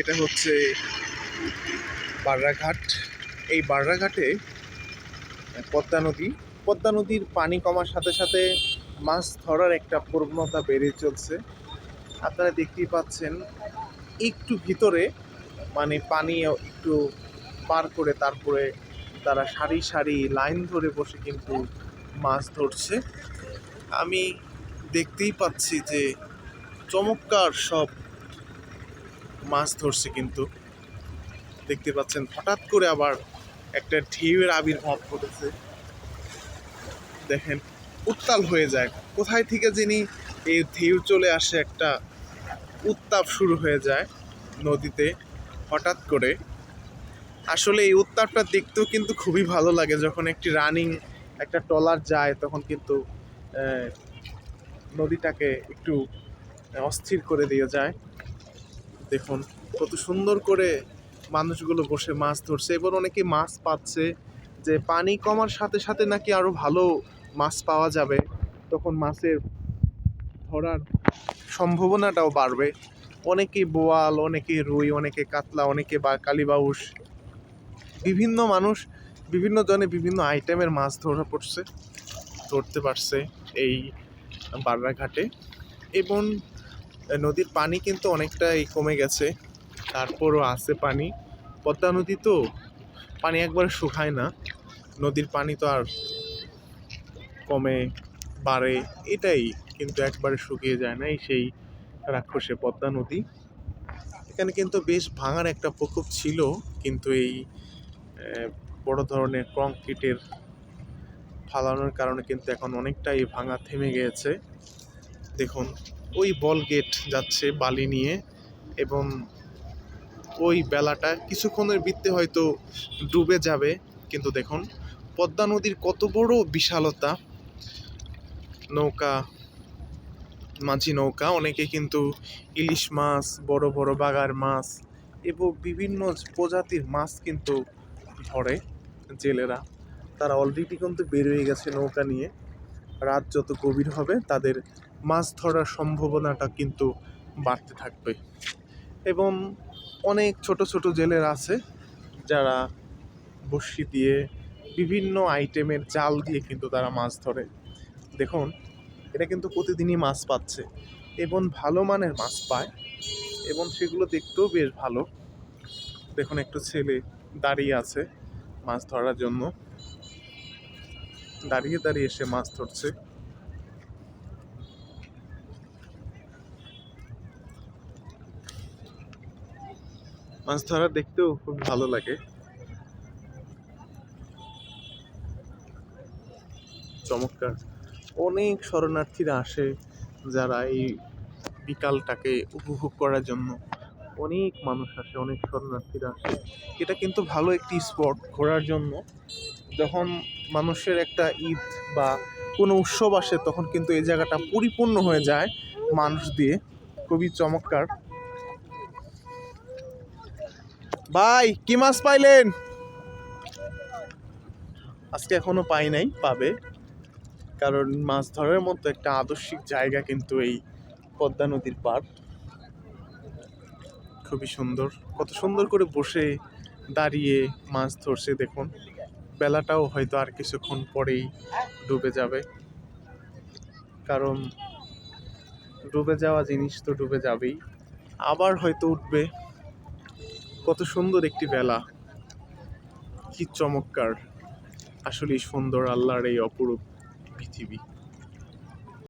এটা হচ্ছে বাররাঘাট। এই বাররাঘাটে পদ্মা নদী। পদ্মা নদীর পানি কমার সাথে সাথে মাছ ধরার একটা প্রবণতা বেড়ে চলছে। আপনারা দেখতেই পাচ্ছেন, একটু ভিতরে মানে পানি একটু পার করে তারপরে তারা সারি সারি লাইন ধরে বসে কিন্তু মাছ ধরছে। আমি দেখতেই পাচ্ছি যে চমৎকার সব মাছ ধরছে কিন্তু। দেখতে পাচ্ছেন, হঠাৎ করে আবার একটা ঢেউয়ের আবির্ভাব ঘটেছে। দেখেন, উত্তাল হয়ে যায়। কোথায় থেকে যিনি এই ঢেউ চলে আসে একটা উত্তাপ শুরু হয়ে যায় নদীতে হঠাৎ করে। আসলে এই উত্তাপটা দেখতেও কিন্তু খুবই ভালো লাগে। যখন একটি রানিং, একটা ট্রলার যায়, তখন কিন্তু নদীটাকে একটু অস্থির করে দিয়ে যায়। দেখুন, কত সুন্দর করে মানুষগুলো বসে মাছ ধরছে। এবার অনেকে মাছ পাচ্ছে যে পানি কমার সাথে সাথে নাকি আরও ভালো মাছ পাওয়া যাবে। তখন মাছের ধরার সম্ভাবনাটাও বাড়বে। অনেকে বোয়াল, অনেকে রুই, অনেকে কাতলা, অনেকে বা কালীবাউস বিভিন্ন মানুষ বিভিন্ন জনে বিভিন্ন আইটেমের মাছ ধরা পড়ছে, ধরতে পারছে এই বাররাঘাটে এবং নদীর পানি কিন্তু অনেকটাই কমে গেছে, তারপরও আছে পানি। পদ্মা নদী তো পানি একবার শুকায় না, নদীর পানি তো আর কমে, বাড়ে, এটাই কিন্তু একবারে শুকিয়ে যায় না, এই সেই রাক্ষসে পদ্মা নদী। এখানে কিন্তু বেশ ভাঙার একটা প্রকোপ ছিল, কিন্তু এই বড় ধরনের কংক্রিটের ফালানোর কারণে কিন্তু এখন অনেকটাই ভাঙা থেমে গিয়েছে দেখুন ওই বল গেট যাচ্ছে বালি নিয়ে এবং ওই বেলাটা কিছুক্ষণের বৃত্তে হয়তো ডুবে যাবে, কিন্তু দেখুন, পদ্মা নদীর কত বড় বিশালতা। নৌকা, মাঝি নৌকা, অনেকে কিন্তু ইলিশ মাছ, বড় বড় বাগার মাছ এবং বিভিন্ন প্রজাতির মাছ কিন্তু ধরে জেলেরা। তারা অলরেডি কিন্তু বের হয়ে গেছে নৌকা নিয়ে। রাত যত গভীর হবে, তাদের মাছ ধরার সম্ভাবনাটা কিন্তু বাড়তে থাকবে। এবং অনেক ছোট ছোট জেলের আছে যারা বড়শি দিয়ে বিভিন্ন আইটেমের জাল দিয়ে কিন্তু তারা মাছ ধরে। দেখুন, এটা কিন্তু প্রতিদিনই মাছ পাচ্ছে। এবং ভালো মানের মাছ পায় এবং সেগুলো দেখতেও বেশ ভালো। দেখুন, একটু ছেলে দাঁড়িয়ে আছে মাছ ধরার জন্য। দাঁড়িয়ে দাঁড়িয়ে এসে মাছ ধরছে। মাছ ধরা দেখতেও খুব ভালো লাগে। চমৎকার। অনেক শরণার্থীরা আসে যারা এই বিকালটাকে উপভোগ করার জন্য। অনেক মানুষ আসে, অনেক শরণার্থীরা আসে। এটা কিন্তু ভালো একটি স্পট ঘোরার জন্য। যখন মানুষের একটা ঈদ বা কোনো উৎসব আসে, তখন কিন্তু এই জায়গাটা পরিপূর্ণ হয়ে যায় মানুষ দিয়ে। খুবই চমৎকার। ভাই, কি মাছ পাইলেন? আজকে এখনও পাই নাই, পাবে। কারণ মাছ ধরার মতো একটা আদর্শিক জায়গা কিন্তু এই পদ্মা নদীর পার খুবই সুন্দর। কত সুন্দর করে বসে দাঁড়িয়ে মাছ ধরছে দেখুন। বেলাটাও হয়তো আর কিছুক্ষণ পরেই ডুবে যাবে। কারণ ডুবে যাওয়া জিনিস তো ডুবে যাবেই। আবার হয়তো উঠবে। কত সুন্দর একটি বেলা। কি চমৎকার। আসলেই সুন্দর আল্লাহর এই অপরূপ পৃথিবী।